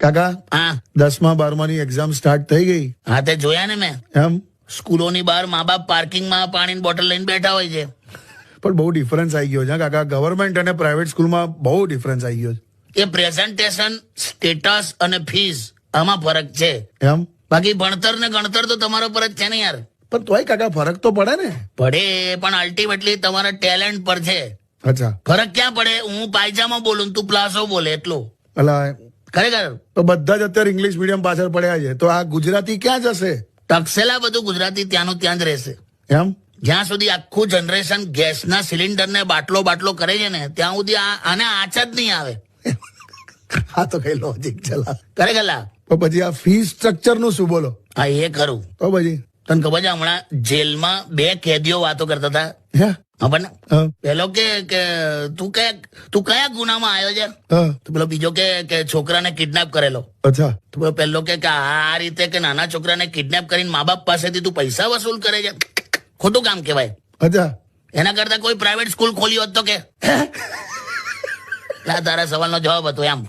કાકા હા. દસમા બારમાની એક્ઝામ સ્ટાર્ટ થઈ ગઈ. હા તે જોયા ને મેં? એમ? સ્કૂલોની બહાર મા બાપ પાર્કિંગમાં પાણીની બોટલ લઈને બેઠા હોય છે. પણ બહુ ડિફરન્સ આવી ગયો છે કાકા. ગવર્મેન્ટ અને પ્રાઇવેટ સ્કૂલમાં બહુ ડિફરન્સ આવી ગયો એ પ્રેઝન્ટેશન સ્ટેટસ અને ફીસ આમાં ફરક છે. છે એમ? બાકી ભણતર ને ગણતર તો તમારા પર જ છે ને યાર. પણ તોય કાકા ફરક તો પડે ને. પડે પણ અલ્ટિમેટલી તમારા ટેલેન્ટ પર છે. અચ્છા. ફરક ક્યાં પડે? હું પાયજામાં બોલું ને તું પ્લાસો બોલે એટલું. અલા ખરેખર? તો બધા જ અત્યારે ઇંગ્લિશ મીડિયમ પાછળ પડ્યા છે. તો આ ગુજરાતી ક્યાં જશે? ટકસેલા બધું ગુજરાતી ત્યાંનું ત્યાં જ રહેશે. એમ? જ્યાં સુધી આખું જનરેશન ગેસના સિલિન્ડર ને બાટલો બાટલો કરે છે ને ત્યાં સુધી આને આંચ જ નહીં આવે. હા તો કઈ લોજિક ચલા. ખરેખર. તો પછી આ ફી સ્ટ્રક્ચરનું શું બોલો? હા એ ખરું તો પછી? તને ખબર છે હમણાં જેલમાં બે કેદીઓ વાતો કરતા હતા? હે ખબર ને પેલો કે કે તું કે તું કયા ગુનામાં આવ્યો છે? તો પેલો બીજો કે કે છોકરાને કિડનેપ કરેલો. અચ્છા. તો પેલો કે આ રીતે કે નાના છોકરાને કિડનેપ કરીને મા બાપ પાસેથી તું પૈસા વસૂલ કરે છે? ખોટું કામ કહેવાય. અચ્છા. એના કરતા કોઈ પ્રાઇવેટ સ્કૂલ ખોલી હોત તો કે? તારા સવાલનો જવાબ હતો એમ.